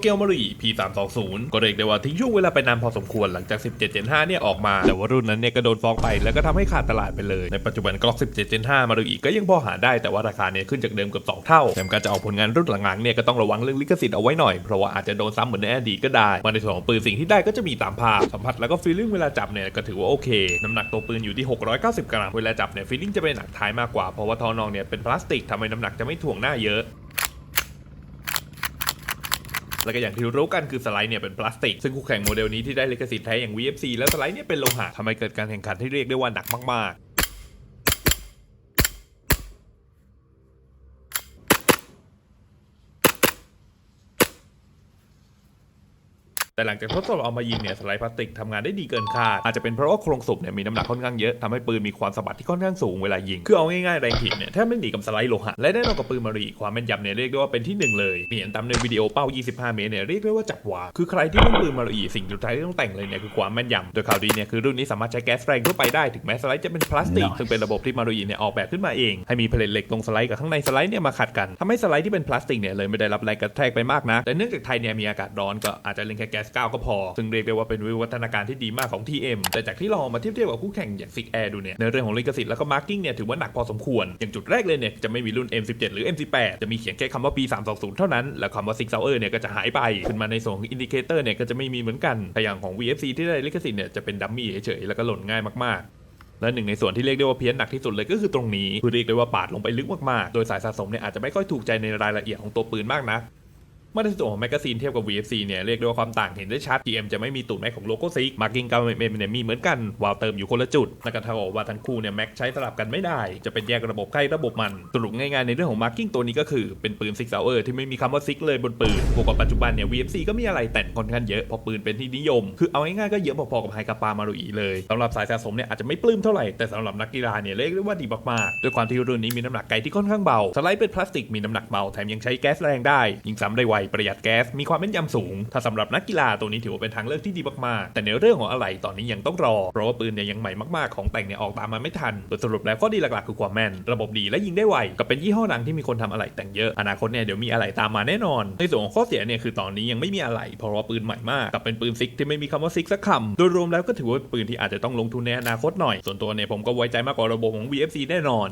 เกียวมารี P320 ก็เรียกได้ว่าทิ้งช่วงเวลาไปนานพอสมควรหลังจาก 17 Gen 5เนี่ยออกมา แต่ว่ารุ่นนั้นเนี่ยก็โดนฟ้องไปแล้วก็ทำให้ขาดตลาดไปเลย ในปัจจุบันกล็อก 17 Gen 5มารีก็ยังพอหาได้แต่ว่าราคาเนี่ยขึ้นจากเดิมเกือบ2เท่าแถมการจะออกผลงานรุ่นหลังๆเนี่ยก็ต้องระวังเรื่องลิขสิทธิ์เอาไว้หน่อยเพราะว่าอาจจะโดนซ้ำเหมือนในอดีตก็ได้มาในส่วนของปืนสิ่งที่ได้ก็จะมีตามภาพสัมผัสแล้วก็ฟีลลิ่งเวลาจับเนี่ยก็ถือว่าโอเคน้ำหนักตัวปืนอยู่ที่ 690 กรัมเวลาจับเนี่ยฟีลลิ่งจะเป็นหนักท้ายมากกว่าเพราะว่าทอนองเนี่ยเป็นพลาสติกทำให้น้ำหนักจะไม่ถ่วงหน้าเยอะ แล้วก็อย่างที่รู้กันคือสไลด์เนี่ยเป็นพลาสติก ซึ่งคู่แข่งโมเดลนี้ที่ได้ลิขสิทธิ์แท้อย่าง VFC แล้วสไลด์เนี่ยเป็นโลหะทำให้เกิดการแข่งขันที่เรียกได้ว่าหนักมากๆ แต่หลังจากทดสอบเอามายิงเนี่ยสไลด์พลาสติกทำงานได้ดีเกินคาด อาจจะเป็นเพราะว่าโครงสูบเนี่ยมีน้ำหนักค่อนข้างเยอะทำให้ปืนมีความสะบัดที่ค่อนข้างสูงเวลายิง คือเอาง่ายๆแรงหินเนี่ยแทบไม่หนีกับสไลด์โลหะ และแน่นอนกับปืนมารีความแม่นยำเนี่ยเรียกได้ว่าเป็นที่หนึ่งเลยมีเห็นตามในวิดีโอเป้า 25 เมตรเนี่ยเรียกได้ว่าจับวางคือใครที่เล่นปืนมารีสิ่งสุดท้ายที่ต้องแต่งเลยเนี่ยคือความแม่นยำโดยข่าวดีเนี่ยคือรุ่นนี้สามารถใช้แก๊สแรงทั่วไปได้ถึงแม้สไลด์จะเป็นพลาสติกซึ่งเป็นระบบที่มารีเนี่ยออกแบบขึ้นมาเองให้มีเพลทเหล็กตรงสไลด์กับข้างในสไลด์เนี่ยมาขัดกันทำให้สไลด์ที่เป็นพลาสติกเนี่ยเลยไม่ได้รับแรงกระแทกไปมากนะแต่เนื่องจากไทยเนี่ยมีอากาศร้อนก็อาจจะเล่นแค่แก๊ส9 ก็พอ ซึ่งเรียกได้ว่าเป็นวิวัฒนาการที่ดีมากของ TM แต่จากที่ลองมาเทียบเทียบกับคู่แข่งอย่าง Six Air ดูเนี่ยในเรื่องของลิขสิทธิ์แล้วก็มาร์กิ้งเนี่ยถือว่าหนักพอสมควร อย่างจุดแรกเลยเนี่ยจะไม่มีรุ่น M17 หรือ M18 จะมีเขียนแค่คำว่า P320 เท่านั้น และคำว่า Six Hour เนี่ยก็จะหายไปขึ้นมาในส่วนของอินดิเคเตอร์เนี่ยก็จะไม่มีเหมือนกันแต่อย่างของ VFC ที่ได้ลิขสิทธิ์เนี่ยจะเป็นดัมมี่เฉยๆแล้วก็หล่นง่ายมากๆและหนึ่งในส่วนที่เรียกได้ว่าเพี้ยนหนักที่สุดเลยก็คือตรงนี้คือเรียกได้ว่าปาดลงไปลึกมากๆ โดยสายสะสมเนี่ยอาจจะไม่ค่อยถูกใจในรายละเอียดของตัวปืนมากนะ มาในส่วนของแมกกาซีนเทียบกับ VFC เนี่ยเรียกได้ว่าความต่างเห็นได้ชัด GM จะไม่มีตูดแม็กของโลโก้ซิกมาร์กิ้งกับเมมเนี่ยมีเหมือนกันวาล์วเติมอยู่คนละจุดนั่นก็เท่ากับว่าทั้งคู่เนี่ยแม็กใช้สลับกันไม่ได้ จะเป็นแยกระบบใครระบบมันสรุปง่ายๆในเรื่องของมาร์กิ้งตัวนี้ก็คือเป็นปืนซิกเซอร์ที่ไม่มีคำว่าซิกเลยบนปืนบวกกับปัจจุบันเนี่ย VFC ก็มีอะไรแต่งค่อนข้างเยอะพราะปืนเป็นที่นิยม คือเอาง่ายๆก็เยอะพอๆกับไฮกาปามารุอีเลยสำหรับสายสะสมเนี่ยอาจจะไม่ปลื้มเท่าไหร่แต่สำหรับนักกีฬาเนี่ยเรียกได้ว่าดีมากๆด้วยความที่รุ่นนี้มีน้ำหนักไกที่ค่อนข้างเบาสไลด์เป็นพลาสติกมีน้ำหนักเบาแถมยังใช้แก๊สแรงได้ยิงซ้ำได้ไวประหยัดแก๊ส มีความแม่นยำสูง ถ้าสำหรับนักกีฬาตัวนี้ถือว่าเป็นทางเลือกที่ดีมากๆ แต่ในเรื่องของอะไรตอนนี้ยังต้องรอ เพราะว่าปืนเนี่ยยังใหม่มากๆ ของแต่งเนี่ยออกตามมาไม่ทันโดยสรุปแล้วข้อดีหลักๆคือความแม่น ระบบดีและยิงได้ไวกับเป็นยี่ห้อดังที่มีคนทำอะไรแต่งเยอะ อนาคตเนี่ยเดี๋ยวมีอะไรตามมาแน่นอน ในส่วนของข้อเสียเนี่ยคือตอนนี้ยังไม่มีอะไร เพราะว่าปืนใหม่มาก กับเป็นปืนซิกที่ไม่มีคำว่าซิกสักคำโดยรวมแล้วก็ถือว่าปืนที่อาจจะต้องลงทุนในอนาคตหน่อย ส่วนตัวเนี่ยผมก็ไว้ใจมากกว่าระบบของ VFC แน่นอน